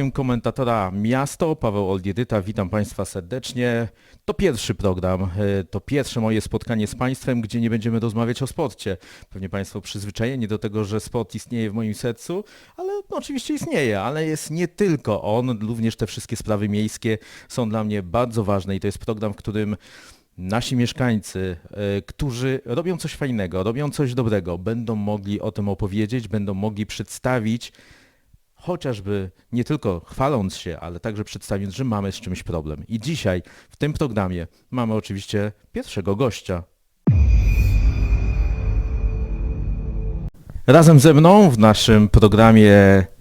Okiem komentatora Miasto, Paweł Oldiedyta, witam Państwa serdecznie. To pierwszy program, e, to pierwsze moje spotkanie z Państwem, gdzie nie będziemy rozmawiać o sporcie. Pewnie Państwo przyzwyczajeni do tego, że sport istnieje w moim sercu, ale no, oczywiście istnieje, ale jest nie tylko on, również te wszystkie sprawy miejskie są dla mnie bardzo ważne i to jest program, w którym nasi mieszkańcy, e, którzy robią coś fajnego, robią coś dobrego, będą mogli o tym opowiedzieć, będą mogli przedstawić chociażby nie tylko chwaląc się, ale także przedstawiając, że mamy z czymś problem. I dzisiaj w tym programie mamy oczywiście pierwszego gościa. Razem ze mną w naszym programie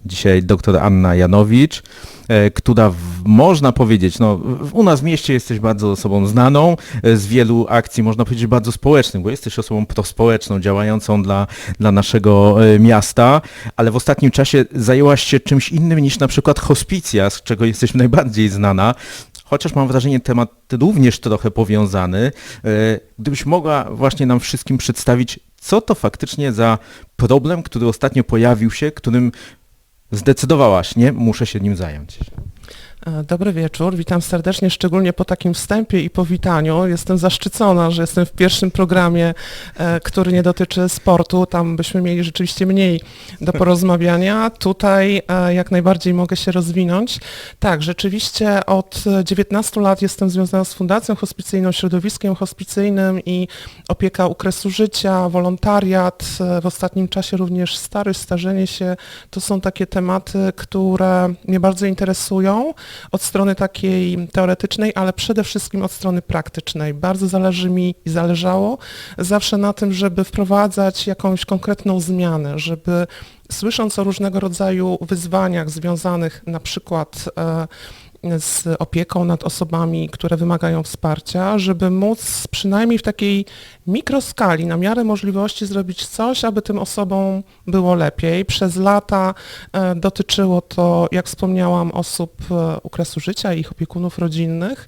dzisiaj dr Anna Janowicz, e, która można powiedzieć, no u nas w mieście jesteś bardzo osobą znaną, e, z wielu akcji można powiedzieć bardzo społecznych, bo jesteś osobą prospołeczną, działającą dla, dla naszego e, miasta, ale w ostatnim czasie zajęłaś się czymś innym niż na przykład hospicja, z czego jesteś najbardziej znana. Chociaż mam wrażenie, temat również trochę powiązany. E, Gdybyś mogła właśnie nam wszystkim przedstawić, co to faktycznie za problem, który ostatnio pojawił się, którym zdecydowałaś, nie, muszę się nim zająć. E, Dobry wieczór, witam serdecznie, szczególnie po takim wstępie i powitaniu. Jestem zaszczycona, że jestem w pierwszym programie, e, który nie dotyczy sportu. Tam byśmy mieli rzeczywiście mniej do porozmawiania. Tutaj e, jak najbardziej mogę się rozwinąć. Tak, rzeczywiście od 19 lat jestem związana z Fundacją Hospicyjną, środowiskiem hospicyjnym i opieka u kresu życia, wolontariat, w ostatnim czasie również starość, starzenie się. To są takie tematy, które mnie bardzo interesują od strony takiej teoretycznej, ale przede wszystkim od strony praktycznej. Bardzo zależy mi i zależało zawsze na tym, żeby wprowadzać jakąś konkretną zmianę, żeby słysząc o różnego rodzaju wyzwaniach związanych na przykład e, z opieką nad osobami, które wymagają wsparcia, żeby móc przynajmniej w takiej mikroskali, na miarę możliwości zrobić coś, aby tym osobom było lepiej. Przez lata e, dotyczyło to, jak wspomniałam, osób e, u kresu życia i ich opiekunów rodzinnych.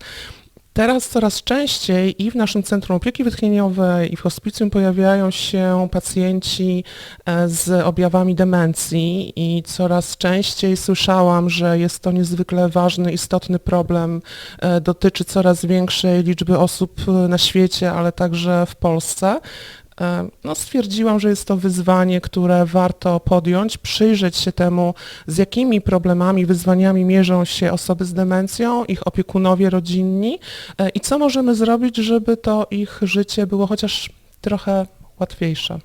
Teraz coraz częściej i w naszym Centrum Opieki Wytchnieniowej i w hospicjum pojawiają się pacjenci e, z objawami demencji i coraz częściej słyszałam, że jest to niezwykle ważny, istotny problem, e, dotyczy coraz większej liczby osób e, na świecie, ale także w Polsce. E, No, stwierdziłam, że jest to wyzwanie, które warto podjąć, przyjrzeć się temu, z jakimi problemami, wyzwaniami mierzą się osoby z demencją, ich opiekunowie rodzinni e, i co możemy zrobić, żeby to ich życie było chociaż trochę łatwiejsze.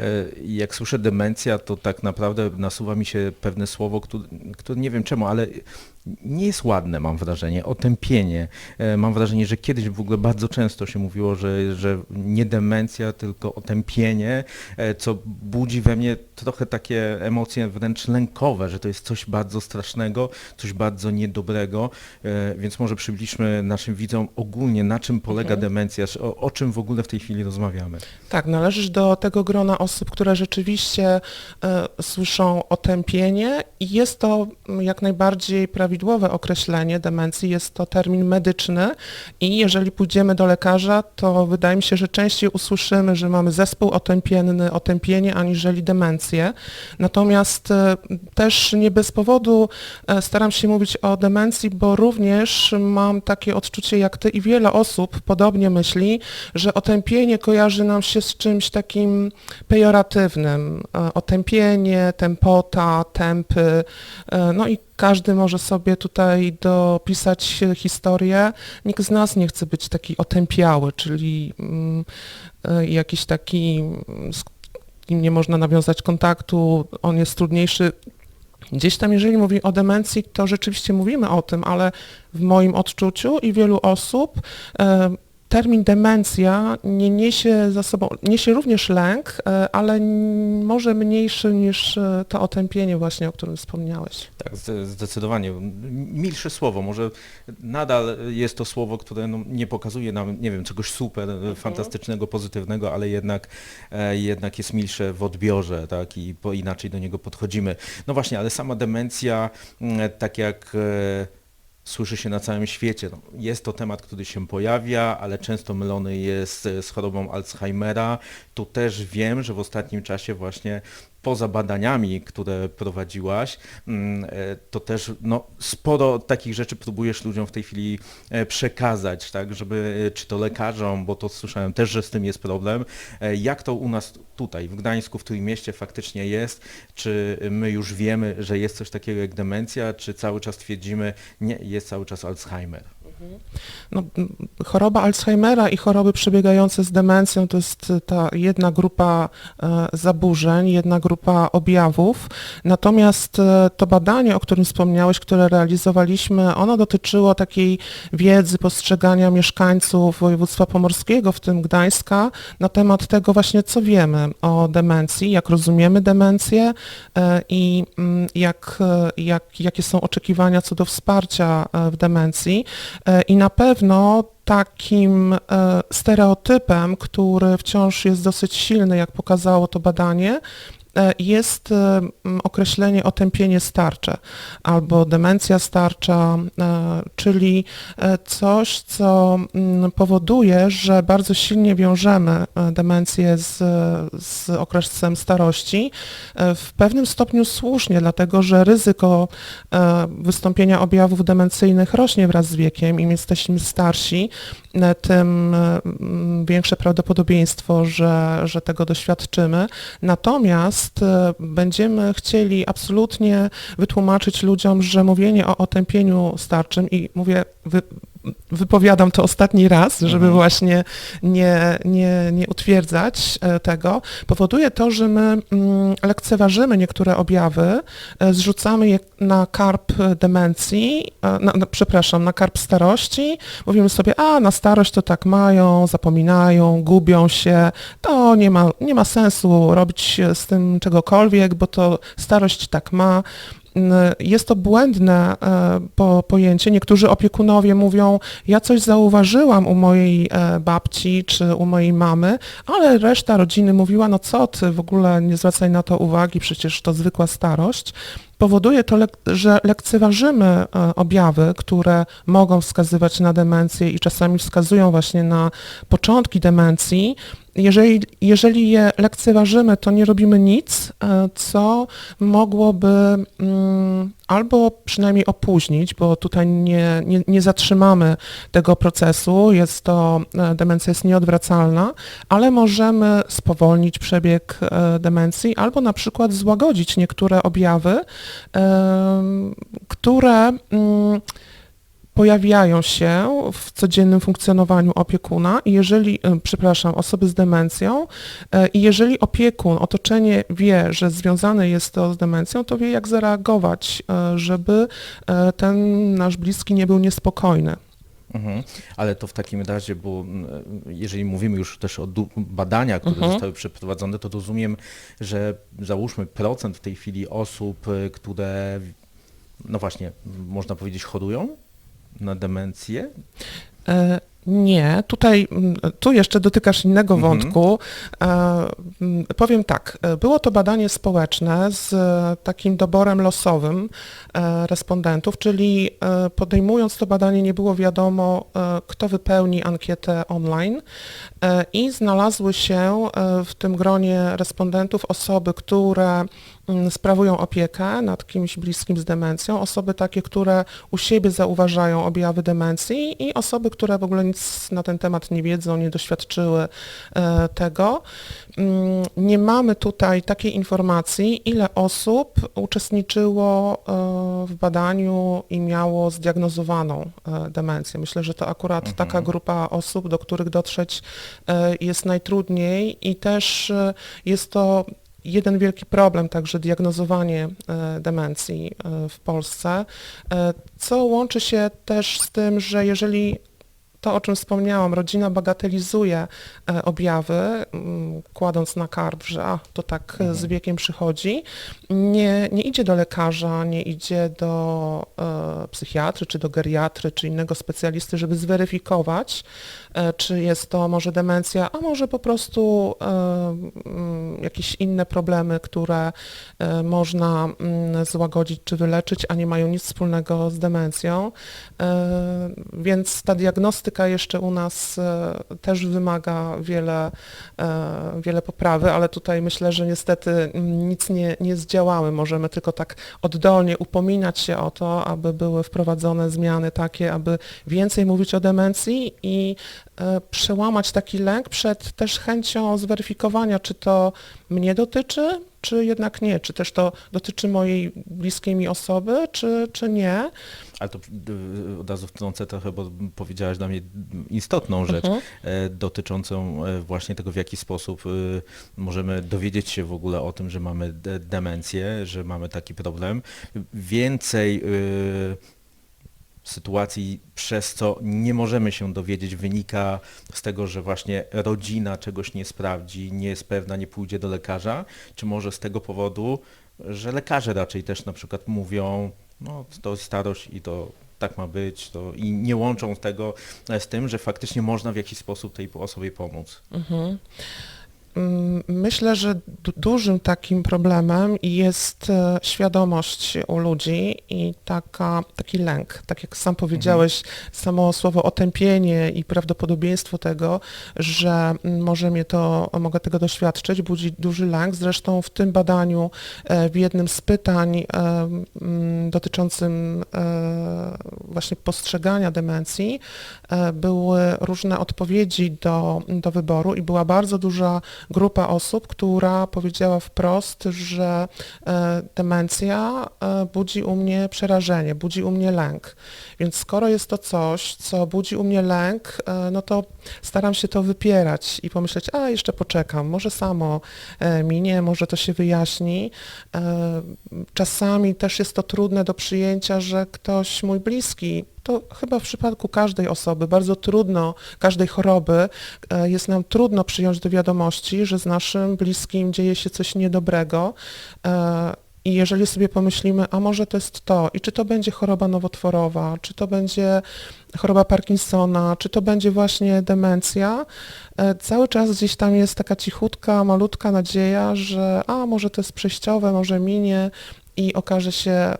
E, Jak słyszę demencja, to tak naprawdę nasuwa mi się pewne słowo, które, które nie wiem czemu, ale nie jest ładne, mam wrażenie, otępienie. E, Mam wrażenie, że kiedyś w ogóle bardzo często się mówiło, że, że nie demencja, tylko otępienie, e, co budzi we mnie trochę takie emocje wręcz lękowe, że to jest coś bardzo strasznego, coś bardzo niedobrego, E, więc może przybliżmy naszym widzom ogólnie, na czym polega Mhm. demencja, o, o czym w ogóle w tej chwili rozmawiamy. Tak, należysz do tego grona osób, które rzeczywiście e, słyszą otępienie i jest to jak najbardziej prawidłowe określenie demencji, jest to termin medyczny i jeżeli pójdziemy do lekarza, to wydaje mi się, że częściej usłyszymy, że mamy zespół otępienny, otępienie, aniżeli demencję. Natomiast e, też nie bez powodu e, staram się mówić o demencji, bo również mam takie odczucie jak ty i wiele osób podobnie myśli, że otępienie kojarzy nam się z czymś takim pejoratywnym. E, Otępienie, tempota, tempy, no i każdy może sobie tutaj dopisać historię. Nikt z nas nie chce być taki otępiały, czyli mm, e, jakiś taki, z kim nie można nawiązać kontaktu, on jest trudniejszy. Gdzieś tam, jeżeli mówi o demencji, to rzeczywiście mówimy o tym, ale w moim odczuciu i wielu osób e, termin demencja nie niesie za sobą, niesie również lęk, e, ale może mniejszy niż e, to otępienie właśnie, o którym wspomniałeś. Tak, zde- zdecydowanie. Milsze słowo, może nadal jest to słowo, które no, nie pokazuje nam, nie wiem, czegoś super, e, fantastycznego, pozytywnego, ale jednak, jednak jest milsze w odbiorze, tak, i inaczej do niego podchodzimy. No właśnie, ale sama demencja, tak jak słyszy się na całym świecie, no, jest to temat, który się pojawia, ale często mylony jest z chorobą Alzheimera. Tu też wiem, że w ostatnim czasie właśnie poza badaniami, które prowadziłaś, mm, e, to też no, sporo takich rzeczy próbujesz ludziom w tej chwili e, przekazać, tak, żeby, e, czy to lekarzom, bo to słyszałem też, że z tym jest problem. Jak to u nas tutaj, w Gdańsku, w Trójmieście faktycznie jest? Czy my już wiemy, że jest coś takiego jak demencja, czy cały czas twierdzimy, nie, jest cały czas Alzheimer? No, choroba Alzheimera i choroby przebiegające z demencją to jest y, ta jedna grupa e, zaburzeń, jedna grupa objawów. Natomiast e, to badanie, o którym wspomniałeś, które realizowaliśmy, ono dotyczyło takiej wiedzy, postrzegania mieszkańców województwa pomorskiego, w tym Gdańska, na temat tego właśnie, co wiemy o demencji, jak rozumiemy demencję e, i mm, jak, e, jak, jakie są oczekiwania co do wsparcia e, w demencji. E, I na pewno takim e, stereotypem, który wciąż jest dosyć silny, jak pokazało to badanie, jest e, określenie otępienie starcze albo demencja starcza, e, czyli e, coś, co powoduje, że bardzo silnie wiążemy e, demencję z, z okresem starości. E, W pewnym stopniu słusznie, dlatego że ryzyko e, wystąpienia objawów demencyjnych rośnie wraz z wiekiem. Im jesteśmy starsi, e, tym e, większe prawdopodobieństwo, że, że tego doświadczymy. Natomiast e, będziemy chcieli absolutnie wytłumaczyć ludziom, że mówienie o otępieniu starczym i mówię, wypowiadam to ostatni raz, żeby Mhm. właśnie nie, nie, nie utwierdzać e, tego, powoduje to, że my mm, lekceważymy niektóre objawy, e, zrzucamy je na karp demencji, e, na, na, przepraszam, na karp starości, mówimy sobie, a na starość to tak mają, zapominają, gubią się, to nie ma, nie ma sensu robić z tym czegokolwiek, bo to starość tak ma. Jest to błędne e, po, pojęcie. Niektórzy opiekunowie mówią, ja coś zauważyłam u mojej e, babci czy u mojej mamy, ale reszta rodziny mówiła, no co ty, w ogóle nie zwracaj na to uwagi, przecież to zwykła starość. Powoduje to, że lekceważymy e, objawy, które mogą wskazywać na demencję i czasami wskazują właśnie na początki demencji. Jeżeli, jeżeli je lekceważymy, to nie robimy nic, e, co mogłoby mm, albo przynajmniej opóźnić, bo tutaj nie, nie, nie zatrzymamy tego procesu, jest to, e, demencja jest nieodwracalna, ale możemy spowolnić przebieg demencji albo na przykład złagodzić niektóre objawy, które mm, pojawiają się w codziennym funkcjonowaniu opiekuna i jeżeli, przepraszam, osoby z demencją e, i jeżeli opiekun, otoczenie wie, że związane jest to z demencją, to wie jak zareagować, e, żeby e, ten nasz bliski nie był niespokojny. Mhm. Ale to w takim razie, bo mm, jeżeli mówimy już też o badaniach, które Mhm. zostały przeprowadzone, to rozumiem, że załóżmy procent w tej chwili osób, y, które, no właśnie, można powiedzieć, chorują na demencję. E, Nie, tutaj, mm, tu jeszcze dotykasz innego Mhm. wątku. E, mm, Powiem tak, e, było to badanie społeczne z e, takim doborem losowym e, respondentów, czyli e, podejmując to badanie nie było wiadomo, e, kto wypełni ankietę online e, i znalazły się w tym gronie respondentów osoby, które mm, sprawują opiekę nad kimś bliskim z demencją, osoby takie, które u siebie zauważają objawy demencji i osoby, które w ogóle nic na ten temat nie wiedzą, nie doświadczyły e, tego. Mm, Nie mamy tutaj takiej informacji, ile osób uczestniczyło e, w badaniu i miało zdiagnozowaną e, demencję. Myślę, że to akurat Mhm. taka grupa osób, do których dotrzeć jest najtrudniej i też jest to jeden wielki problem, także diagnozowanie demencji w Polsce, co łączy się też z tym, że jeżeli to, o czym wspomniałam, rodzina bagatelizuje e, objawy, mm, kładąc na karb, że a, to tak e, z wiekiem przychodzi, nie, nie idzie do lekarza, nie idzie do e, psychiatry, czy do geriatry, czy innego specjalisty, żeby zweryfikować, e, czy jest to może demencja, a może po prostu e, mm, jakieś inne problemy, które e, można mm, złagodzić czy wyleczyć, a nie mają nic wspólnego z demencją. Więc ta diagnostyka diagnostyka jeszcze u nas e, też wymaga wiele, e, wiele poprawy, ale tutaj myślę, że niestety nic nie, nie zdziałały. Możemy tylko tak oddolnie upominać się o to, aby były wprowadzone zmiany takie, aby więcej mówić o demencji i e, przełamać taki lęk przed też chęcią zweryfikowania, czy to mnie dotyczy, czy jednak nie, czy też to dotyczy mojej bliskiej mi osoby, czy, czy nie. Ale to y, od razu wtrącę trochę, bo powiedziałaś dla mnie istotną rzecz Mhm. e, dotyczącą e, właśnie tego, w jaki sposób y, możemy dowiedzieć się w ogóle o tym, że mamy de- demencję, że mamy taki problem. Więcej y, sytuacji, przez co nie możemy się dowiedzieć, wynika z tego, że właśnie rodzina czegoś nie sprawdzi, nie jest pewna, nie pójdzie do lekarza, czy może z tego powodu, że lekarze raczej też na przykład mówią, no to starość i to tak ma być, to i nie łączą tego z tym, że faktycznie można w jakiś sposób tej osobie pomóc. Mhm. Mm, Myślę, że du- dużym takim problemem jest e, świadomość u ludzi i taka, taki lęk. Tak jak sam powiedziałeś, samo słowo otępienie i prawdopodobieństwo tego, że mm, może mnie to, mogę tego doświadczyć, budzi duży lęk. Zresztą w tym badaniu, e, w jednym z pytań e, mm, dotyczącym właśnie postrzegania demencji, były różne odpowiedzi do, do wyboru i była bardzo duża grupa osób, która powiedziała wprost, że e, demencja e, budzi u mnie przerażenie, budzi u mnie lęk. Więc skoro jest to coś, co budzi u mnie lęk, e, no to staram się to wypierać i pomyśleć, a jeszcze poczekam, może samo minie, może to się wyjaśni. Czasami też jest to trudne do przyjęcia, że ktoś mój bliski, to chyba w przypadku każdej osoby, bardzo trudno, każdej choroby, e, jest nam trudno przyjąć do wiadomości, że z naszym bliskim dzieje się coś niedobrego. e, I jeżeli sobie pomyślimy, a może to jest to, i czy to będzie choroba nowotworowa, czy to będzie choroba Parkinsona, czy to będzie właśnie demencja, e, cały czas gdzieś tam jest taka cichutka, malutka nadzieja, że a może to jest przejściowe, może minie i okaże się,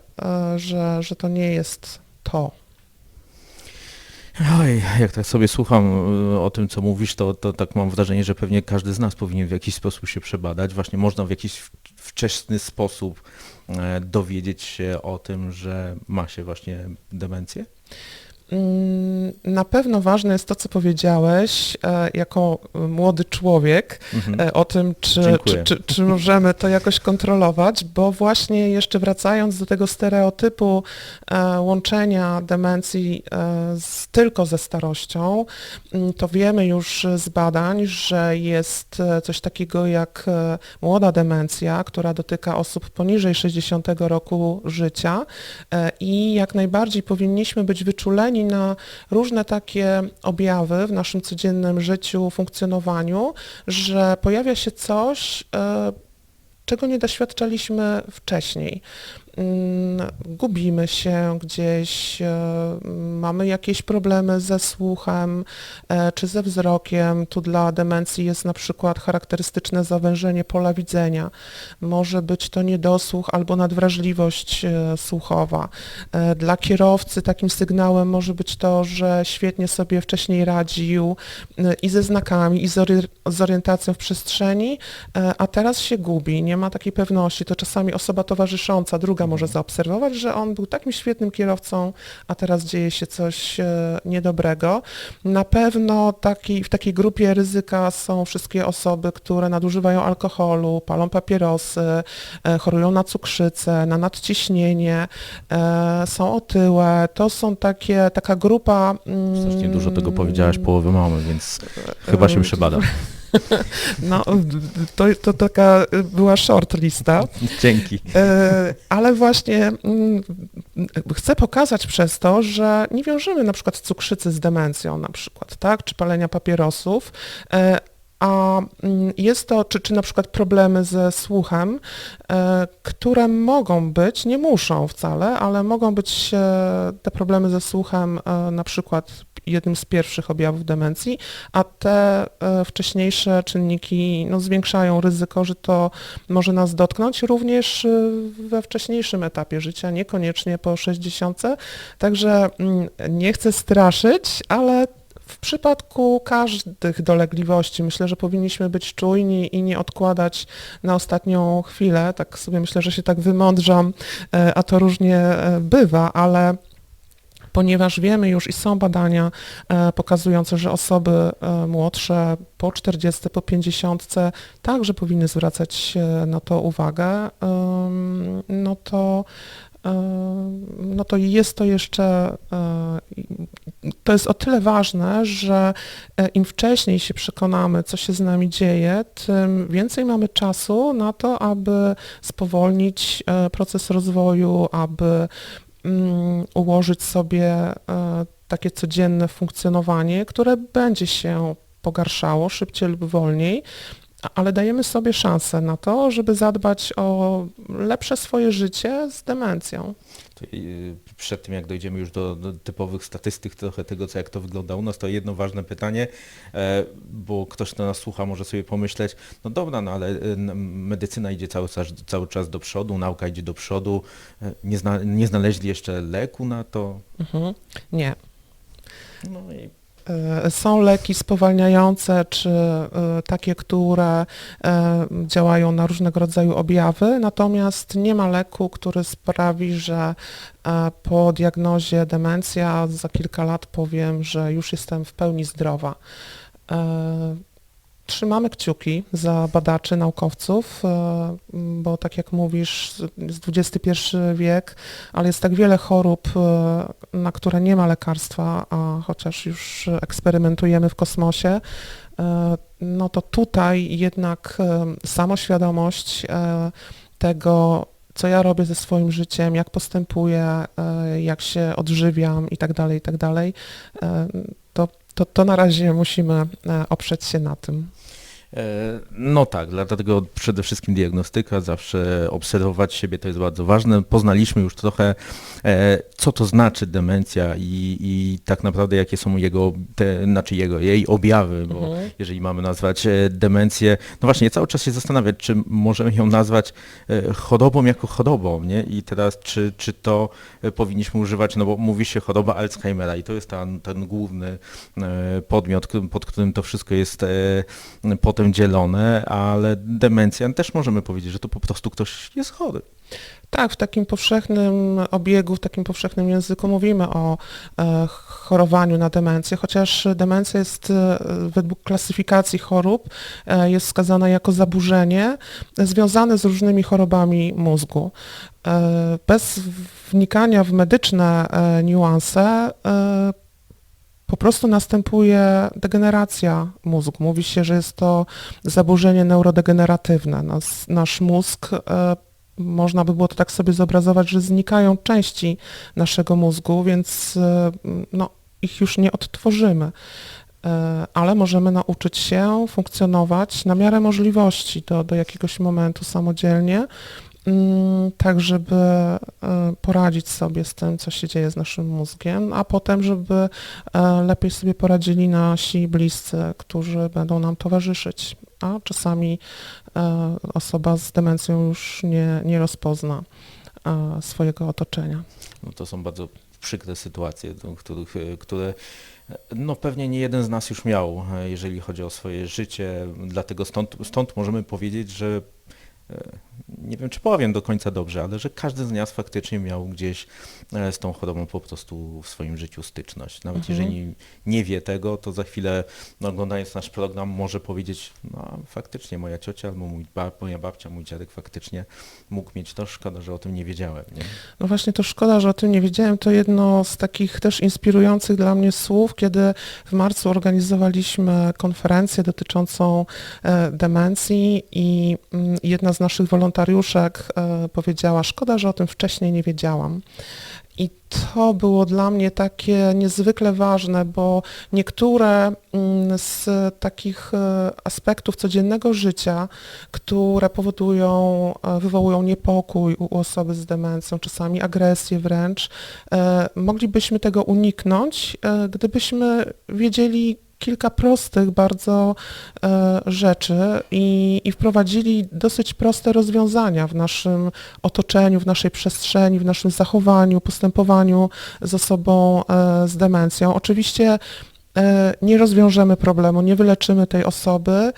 że, że to nie jest to. Oj, jak tak sobie słucham y, o tym, co mówisz, to, to tak mam wrażenie, że pewnie każdy z nas powinien w jakiś sposób się przebadać. Właśnie można w jakiś wczesny sposób e, dowiedzieć się o tym, że ma się właśnie demencję. Mm, Na pewno ważne jest to, co powiedziałeś e, jako e, młody człowiek Mhm. e, o tym, czy, czy, czy, czy możemy to jakoś kontrolować, bo właśnie jeszcze wracając do tego stereotypu łączenia demencji z, tylko ze starością, mm, to wiemy już z badań, że jest coś takiego jak młoda demencja, która dotyka osób poniżej 60 roku życia i jak najbardziej powinniśmy być wyczuleni na różne takie objawy w naszym codziennym życiu, funkcjonowaniu, że pojawia się coś, e, czego nie doświadczaliśmy wcześniej. Mm, Gubimy się gdzieś, e, mamy jakieś problemy ze słuchem e, czy ze wzrokiem. Tu dla demencji jest na przykład charakterystyczne zawężenie pola widzenia. Może być to niedosłuch albo nadwrażliwość e, słuchowa. Dla kierowcy takim sygnałem może być to, że świetnie sobie wcześniej radził i ze znakami, i z ori- z orientacją w przestrzeni, a teraz się gubi, nie ma takiej pewności. To czasami osoba towarzysząca, druga może zaobserwować, że on był takim świetnym kierowcą, a teraz dzieje się coś e, niedobrego. Na pewno taki, w takiej grupie ryzyka są wszystkie osoby, które nadużywają alkoholu, palą papierosy, e, chorują na cukrzycę, na nadciśnienie, e, są otyłe. To są takie, taka grupa... mm, Strasznie dużo tego powiedziałaś, połowy mamy, więc chyba się przebadam. No, to, to taka była short lista. Dzięki. E, Ale właśnie mm, chcę pokazać przez to, że nie wiążemy na przykład cukrzycy z demencją na przykład, tak, czy palenia papierosów, e, a mm, jest to, czy, czy na przykład problemy ze słuchem, e, które mogą być, nie muszą wcale, ale mogą być te problemy ze słuchem e, na przykład jednym z pierwszych objawów demencji, a te e, wcześniejsze czynniki no, zwiększają ryzyko, że to może nas dotknąć również we wcześniejszym etapie życia, niekoniecznie po 60. Także mm, nie chcę straszyć, ale w przypadku każdych dolegliwości myślę, że powinniśmy być czujni i nie odkładać na ostatnią chwilę. Tak sobie myślę, że się tak wymądrzam, e, a to różnie e, bywa, ale ponieważ wiemy już i są badania e, pokazujące, że osoby młodsze po 40, po 50 także powinny zwracać na to uwagę, no to no to jest to jeszcze, e, to jest o tyle ważne, że e, im wcześniej się przekonamy, co się z nami dzieje, tym więcej mamy czasu na to, aby spowolnić e, proces rozwoju, aby mm, ułożyć sobie e, takie codzienne funkcjonowanie, które będzie się pogarszało szybciej lub wolniej, ale dajemy sobie szansę na to, żeby zadbać o lepsze swoje życie z demencją. Yy, Przed tym jak dojdziemy już do, do typowych statystyk trochę tego, co jak to wygląda u nas, to jedno ważne pytanie, e, bo ktoś, kto nas słucha, może sobie pomyśleć, no dobra, no ale n- medycyna idzie cały czas, cały czas do przodu, nauka idzie do przodu, e, nie, zna, nie znaleźli jeszcze leku na to. Mhm. Nie. No i Są leki spowalniające, czy e, takie, które e, działają na różnego rodzaju objawy, natomiast nie ma leku, który sprawi, że e, po diagnozie demencja za kilka lat powiem, że już jestem w pełni zdrowa. Trzymamy kciuki za badaczy, naukowców, e, bo tak jak mówisz, jest XXI wiek, ale jest tak wiele chorób, e, na które nie ma lekarstwa, a chociaż już eksperymentujemy w kosmosie, e, no to tutaj jednak samoświadomość tego, co ja robię ze swoim życiem, jak postępuję, jak się odżywiam i tak dalej, i tak dalej, to, to, na razie musimy e, oprzeć się na tym. E, No tak, dlatego przede wszystkim diagnostyka, zawsze obserwować siebie to jest bardzo ważne. Poznaliśmy już trochę, e, co to znaczy demencja i, i tak naprawdę jakie są jego, te, znaczy jego, jej objawy, bo Mhm. jeżeli mamy nazwać e, demencję, no właśnie, cały czas się zastanawiać, czy możemy ją nazwać chorobą jako chorobą, nie? I teraz, czy, czy to powinniśmy używać, no bo mówi się choroba Alzheimera i to jest ten, ten główny podmiot, pod którym to wszystko jest e, potem dzielone, ale demencja też możemy powiedzieć, że to po prostu ktoś jest chory. Tak, w takim powszechnym obiegu, w takim powszechnym języku mówimy o e, chorowaniu na demencję, chociaż demencja jest e, według klasyfikacji chorób e, jest wskazana jako zaburzenie związane z różnymi chorobami mózgu. Bez wnikania w medyczne niuanse po prostu następuje degeneracja mózgu. Mówi się, że jest to zaburzenie neurodegeneratywne. Nas, nasz mózg e, można by było to tak sobie zobrazować, że znikają części naszego mózgu, więc e, no, ich już nie odtworzymy. E, Ale możemy nauczyć się funkcjonować na miarę możliwości do, do jakiegoś momentu samodzielnie, tak żeby e, poradzić sobie z tym, co się dzieje z naszym mózgiem, a potem, żeby e, lepiej sobie poradzili nasi bliscy, którzy będą nam towarzyszyć. A czasami e, osoba z demencją już nie, nie rozpozna swojego otoczenia. No to są bardzo przykre sytuacje, których, które no pewnie nie jeden z nas już miał, jeżeli chodzi o swoje życie, dlatego stąd, stąd możemy powiedzieć, że nie wiem czy powiem do końca dobrze, ale że każdy z nas faktycznie miał gdzieś e, z tą chorobą po prostu w swoim życiu styczność. Nawet Mhm. jeżeli nie wie tego, to za chwilę no, oglądając nasz program może powiedzieć, no faktycznie moja ciocia albo mój ba, moja babcia, mój dziadek faktycznie mógł mieć to, szkoda, że o tym nie wiedziałem. Nie? No właśnie to szkoda, że o tym nie wiedziałem. To jedno z takich też inspirujących dla mnie słów, kiedy w marcu organizowaliśmy konferencję dotyczącą e, demencji i mm, jedna z naszych wolontariuszek e, powiedziała, szkoda, że o tym wcześniej nie wiedziałam. I to było dla mnie takie niezwykle ważne, bo niektóre mm, z takich e, aspektów codziennego życia, które powodują, e, wywołują niepokój u osoby z demencją, czasami agresję wręcz, moglibyśmy tego uniknąć, gdybyśmy wiedzieli kilka prostych bardzo e, rzeczy i, i wprowadzili dosyć proste rozwiązania w naszym otoczeniu, w naszej przestrzeni, w naszym zachowaniu, postępowaniu z osobą e, z demencją. Oczywiście e, nie rozwiążemy problemu, nie wyleczymy tej osoby,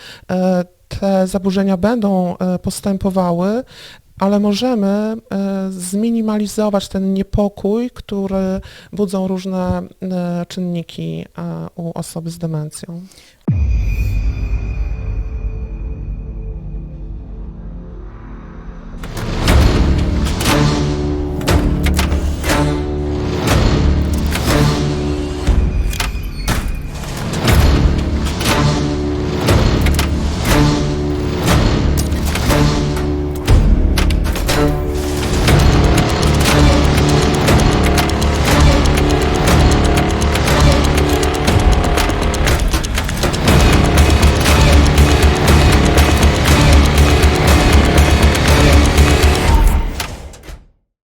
te zaburzenia będą postępowały, ale możemy e, zminimalizować ten niepokój, który budzą różne e, czynniki e, u osoby z demencją.